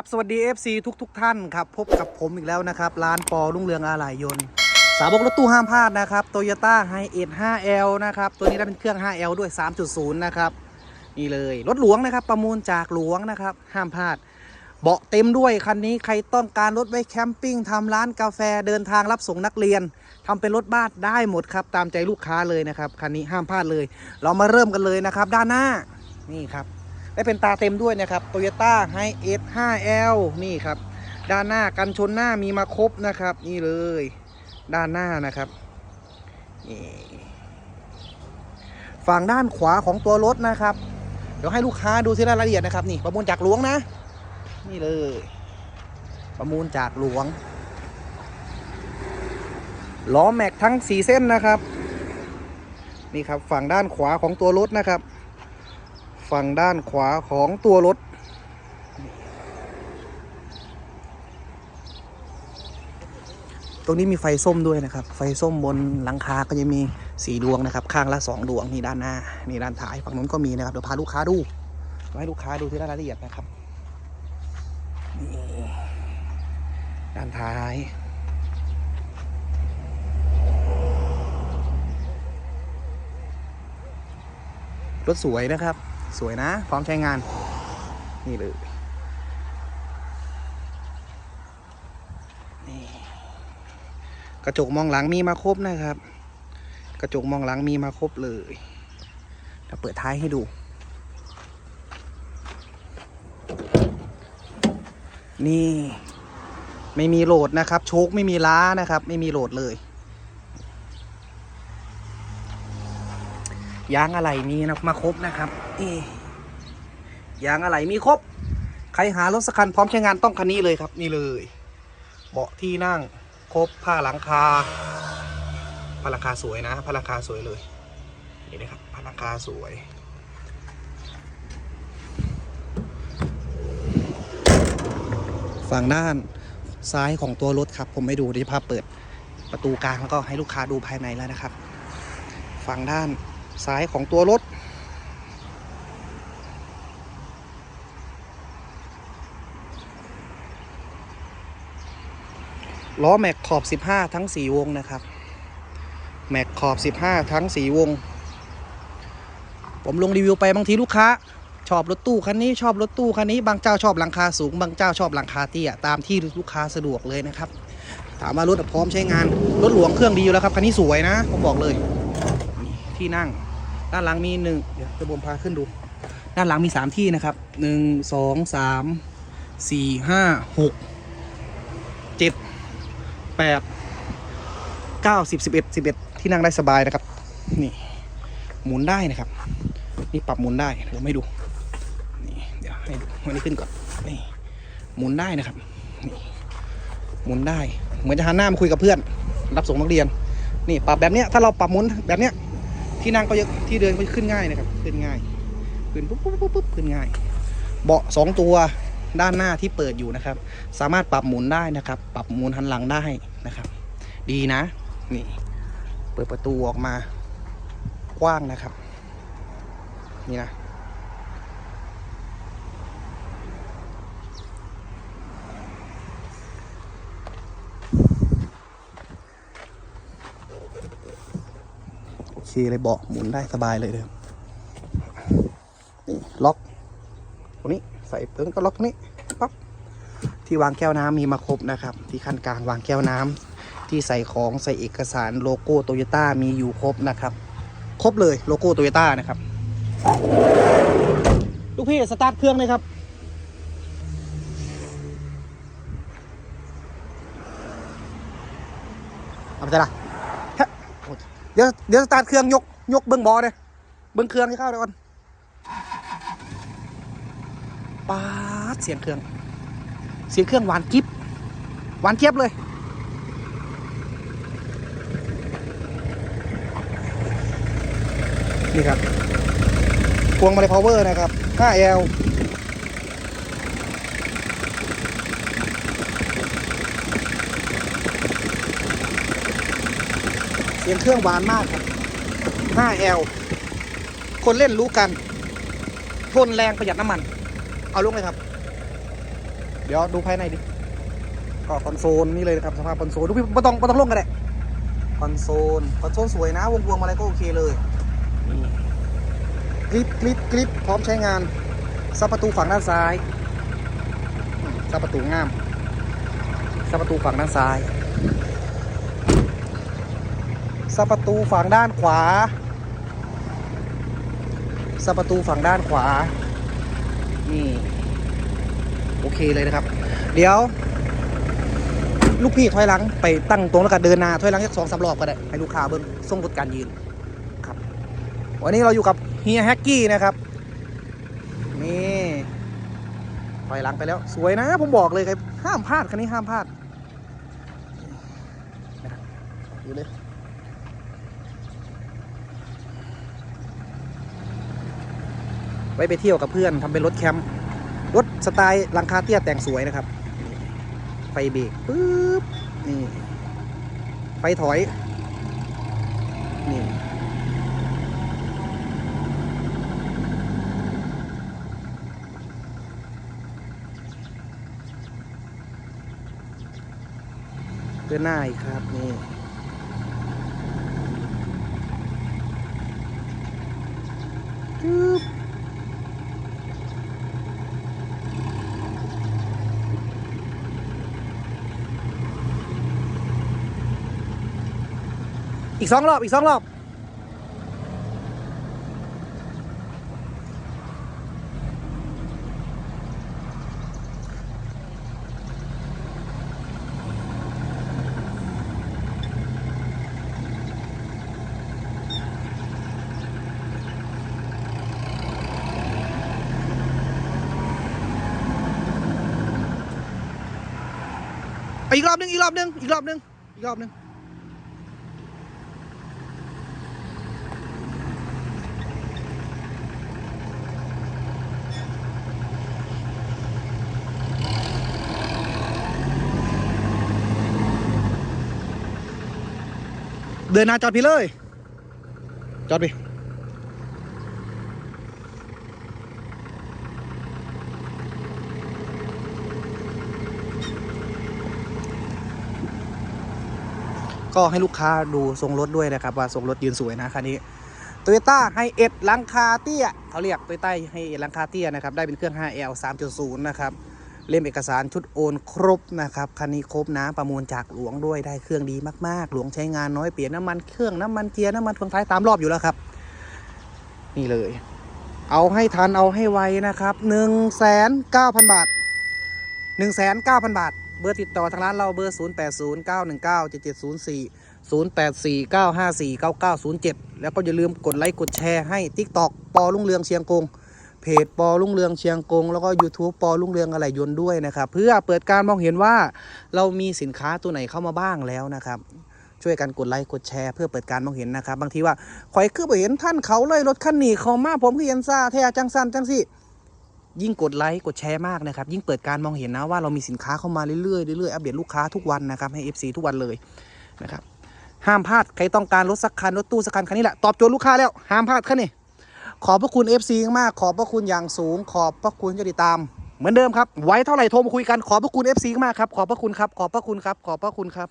ครับสวัสดี FC ทุกทุกๆท่านครับ พบกับผมอีกแล้วนะครับ ร้านปอรุ่งเรืองอะไหล่ยนต์ สาวกรถตู้ห้ามพลาดนะครับ Toyota h i เอ็ 5L นะครับ ตัวนี้ได้เป็นเครื่อง 5L ด้วย 3.0 นะครับ นี่เลย รถหลวงนะครับ ประมูลจากหลวงนะครับ ห้ามพลาด เบาะเต็มด้วย คันนี้ใครต้องการรถไว้แคมปิ้งทำร้านกาแฟเดินทางรับส่งนักเรียนทำเป็นรถบ้านได้หมดครับ ตามใจลูกค้าเลยนะครับคันนี้ห้ามพลาดเลย เรามาเริ่มกันเลยนะครับ ด้านหน้านี่ครับ ได้เป็นตาเต็มด้วยนะครับ Toyota h i เอ็ 5L นี่ครับ ด้านหน้ากันชนหน้ามีมาครบนะครับ นี่เลย ด้านหน้านะครับนี่ฝั่งด้านขวาของตัวรถนะครับ เดี๋ยวให้ลูกค้าดูทีละรายละเอียดนะครับ นี่ประมูลจากหลวงนะ นี่เลย ประมูลจากหลวงล้อแม็กทั้งสีเส้นนะครับ นี่ครับฝั่งด้านขวาของตัวรถนะครับ ฝั่งด้านขวาของตัวรถ ตรงนี้มีไฟส้มด้วยนะครับ ไฟส้มบนหลังคาก็จะมีสีดวงนะครับ ข้างละสองดวงนี่ด้านหน้า นี่ด้านท้าย ฝั่งนู้นก็มีนะครับ เดี๋ยวพาลูกค้าดูเดี๋ยวให้ลูกค้าดูที่รายละเอียดนะครับนี่ด้านท้ายรถสวยนะครับ สวยนะ พร้อมใช้งาน นี่เลยนี่กระจกมองหลังมีมาครบนะครับ กระจกมองหลังมีมาครบเลยเดี๋ยวเปิดท้ายให้ดู นี่ ไม่มีโหลดนะครับ โชคไม่มีล้านะครับ ไม่มีโหลดเลย ยางอะไรมีนะมาครบนะครับเอยางอะไรมีครบ ใครหารถสักคันพร้อมใช้งานต้องคันนี้เลยครับ นี่เลย เบาะที่นั่งครบผ้าหลังคาผ้าหลังคาสวยนะผ้าหลังคาสวยเลยนี่นะครับผ้าหลังคาสวยฝั่งด้านซ้ายของตัวรถครับ ผมไม่ดูเดี๋ยวภาพเปิดประตูกลางแล้วก็ให้ลูกค้าดูภายในแล้วนะครับ ฝั่งด้าน ซ้ายของตัวรถ ล้อแม็กขอบ 15 ทั้ง 4 วงนะครับ แม็กขอบ 15 ทั้ง 4 วง ผมลงรีวิวไปบางทีลูกค้า ชอบรถตู้คันนี้ชอบรถตู้คันนี้บางเจ้าชอบหลังคาสูง บางเจ้าชอบหลังคาเตี้ยตามที่ลูกค้าสะดวกเลยนะครับถามว่ารถพร้อมใช้งาน รถหลวงเครื่องดีอยู่แล้วครับ คันนี้สวยนะ ผมบอกเลย ที่นั่ง ด้านหลังมีหนึ่งเดี๋ยวจะบมพาขึ้นดู ด้านหลังมีสามที่นะครับหนึ่งสองสามสี่ห้าหกเจ็ดแปดเก้าสิบสิบเอ็ดสิบเอ็ดที่นั่งได้สบายนะครับ นี่ หมุนได้นะครับ นี่ปรับหมุนได้เดี๋ยวไม่ดูนี่เดี๋ยวให้ดูวันนี้ขึ้นก่อนนี่หมุนได้นะครับนี่หมุนได้ เหมือนจะหันหน้ามาคุยกับเพื่อน รับส่งนักเรียน นี่ปรับแบบเนี้ยถ้าเราปรับหมุนแบบเนี้ย ที่นั่งก็เยอะที่เดินก็ขึ้นง่ายนะครับขึ้นง่ายขึ้นปุ๊บปุ๊บปุ๊บปุ๊บขึ้นง่าย เบาะสองตัวด้านหน้าที่เปิดอยู่นะครับ สามารถปรับหมุนได้นะครับ ปรับหมุนหันหลังได้นะครับ ดีนะ นี่ เปิดประตูออกมา กว้างนะครับ นี่นะ เคเลยเบาะหมุนได้สบายเลยเลยครับนี่ล็อกตรงนี้ใส่เพิ่งก็ล็อกตรงนี้ปั๊บที่วางแก้วน้ำมีมาครบนะครับ ที่ขั้นกลางวางแก้วน้ำที่ใส่ของใส่เอกสารโลโก้โตโยต้ามีอยู่ครบนะครับ ครบเลยโลโก้โตโยต้านะครับลูกพี่สตาร์ทเครื่องเลยครับเอาไปจ้ะล่ะฮะโอ้ยเดี๋ยวเดี๋ยวสตาร์ทเครื่องยกยกเบิ้องบอเลยเบิ้องเครื่องให้เข้าเดี๋ยวก่อนป๊าดเสียงเครื่อง เสียงเครื่องหวานกิ๊บหวานเจี๊ยบเลยนี่ครับพวงมาลัยพาวเวอร์นะครับ 5L สียงเครื่องหวานมากครับ 5L คนเล่นรู้กัน ทนแรงประหยัดน้ำมัน เอาลงเลยครับ เดี๋ยวดูภายในดิ ก็คอนโซลนี่เลยนะครับสภาพคอนโซล ดูพี่ไม่ต้องไม่ต้องลงกันเลยคอนโซล คอนโซลสวยนะ วงวงอะไรก็โอเคเลยกริปกริปกริปพร้อมใช้งานซับประตูฝั่งด้านซ้ายซับประตูงามซับประตูฝั่งด้านซ้าย ซับประตูฝั่งด้านขวาซับประตูฝั่งด้านขวา นี่ โอเคเลยนะครับ เดี๋ยว ลูกพี่ถอยหลังไปตั้งตรงแล้วก็เดินหน้าถอยหลังสักสองสามรอบก็ได้ ให้ลูกค้าเบิ้งส่งรถการยืนครับ วันนี้เราอยู่กับเฮียแฮกกี้นะครับ นี่ถอยหลังไปแล้ว สวยนะ ผมบอกเลยครับห้ามพลาดคันนี้ห้ามพลาดอยู่เลย ไว้ไปเที่ยวกับเพื่อนทำเป็นรถแคมป์รถสไตล์ลังคาเตี้ยแต่งสวยนะครับ ไฟเบรกปึ๊บนี่ไฟถอยนี่เดินหน้าอีกครับนี่ปึ๊บ อีกสองรอบ อีกสองรอบ อีกรอบหนึง อีกรอบหนึง อีกรอบหนึง อีกรอบหนึง เดินหน้าจอดพี่เลย จอดพี่ก็ให้ลูกค้าดูทรงรถด้วยนะครับ ว่าทรงรถยืนสวยนะคันนี้โตโยต้าไฮเอ็ดลังคาเตี้ยเขาเรียกโตโยต้าไฮเอ็ดลังคาเตี้ยนะครับ ได้เป็นเครื่อง 5L 3.0 นะครับ เล่มเอกสารชุดโอนครบนะครับคันนี้ครบนะประมูลจากหลวงด้วยได้เครื่องดีมากๆ หลวงใช้งานน้อยเปลี่ยนน้ำมันเครื่องน้ำมันเกียร์น้ำมันเฟืองท้ายตามรอบอยู่แล้วครับ นี่เลย เอาให้ทันเอาให้ไวนะครับ1 9 0 0 0บาท1 9 0 0 0บาท เบอร์ติดต่อทางร้านเราเบอร์ 0 8 0 9 1 9 7 7 0 4 0 8 4 9 5 4 9 9 0 7 แล้วก็อย่าลืมกดไลค์กดแชร์ให้ TikTok ปอลุ่งเรืองเชียงกง เพจปอลุ่งเรืองเชียงกง แล้วก็ YouTube ปอลุ่งเรืองอะไรยนต์ด้วยนะครับ เพื่อเปิดการมองเห็นว่าเรามีสินค้าตัวไหนเข้ามาบ้างแล้วนะครับช่วยกันกดไลค์กดแชร์เพื่อเปิดการมองเห็นนะครับ บางทีว่าข่อยคือไปเห็นท่านเขาเลยรถคันนี้เขามาผมคือเห็นซ่าแท้จังสันจังสิยิ่งกดไลค์กดแชร์มากนะครับ ยิ่งเปิดการมองเห็นนะว่าเรามีสินค้าเข้ามาเรื่อยๆเรื่อยๆอัปเดตลูกค้าทุกวันนะครับให้ FC ทุกวันเลยนะครับห้ามพลาดใครต้องการรถสักคันรถตู้สักคันคันนี้แหละตอบโจทย์ลูกค้าแล้วห้ามพลาดคันนี้ ขอบพระคุณ FC มากขอบพระคุณอย่างสูง ขอบพระคุณที่ติดตาม เหมือนเดิมครับไว้เท่าไหร่โทรมาคุยกันขอบพระคุณ FC มากครับขอบพระคุณครับขอบพระคุณครับขอบพระคุณครับ